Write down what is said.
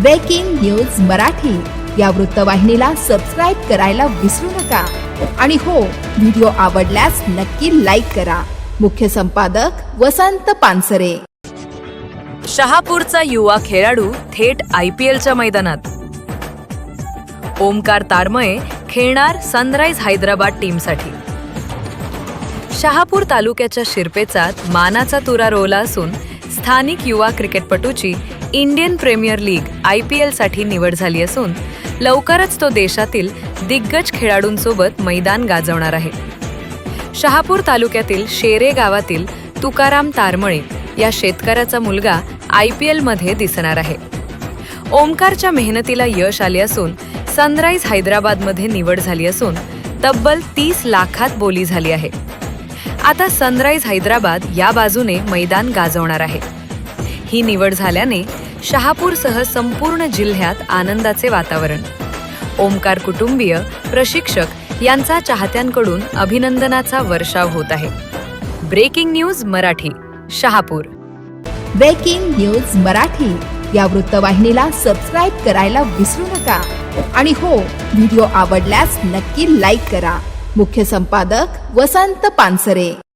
Breaking news Marathi या वृत्तवाहिनीला subscribe करायला विसरू नका. आणि हो व्हिडिओ आवडल्यास नक्की लाईक करा. मुख्य संपादक वसंत पानसरे. शहापूरचा युवा खेळाडू थेट आय पी एलच्या मैदानात. ओमकार तारमये खेळणार सनराइज हैदराबाद टीमसाठी. शहापूर तालुक्याच्या शिरपेचात मानाचा तुरा रोवला असून स्थानिक युवा क्रिकेटपटूची Indian Premier League I P एलसाठी निवड झाली असून लवकरच तो देशातील दिग्गज खेळाडूंसोबत मैदान गाजवणार आहे. शहापूर तालुक्यातील शेरे गावातील तुकाराम तारमळे या शेतकऱ्याचा मुलगा आय पी एलमध्ये दिसणार आहे. ओमकारच्या मेहनतीला यश आले असून सनराइज हैदराबादमध्ये निवड झाली असून तब्बल तीस लाखात बोली झाली आहे. आता सनराइज हैदराबाद या बाजूने मैदान गाजवणार आहे. ही निवड झाल्याने शहापूरसह संपूर्ण जिल्ह्यात आनंदाचे वातावरण. ओमकार कुटुंबीय प्रशिक्षक यांचा चाहत्यांकडून अभिनंदनाचा वर्षाव होत आहे. Breaking news Marathi Shahapur. Breaking news Marathi. या वृत्तवाहिनीला सबस्क्राईब करायला विसरू नका. आणि हो व्हिडिओ आवडल्यास नक्की लाईक करा. मुख्य संपादक वसंत पानसरे.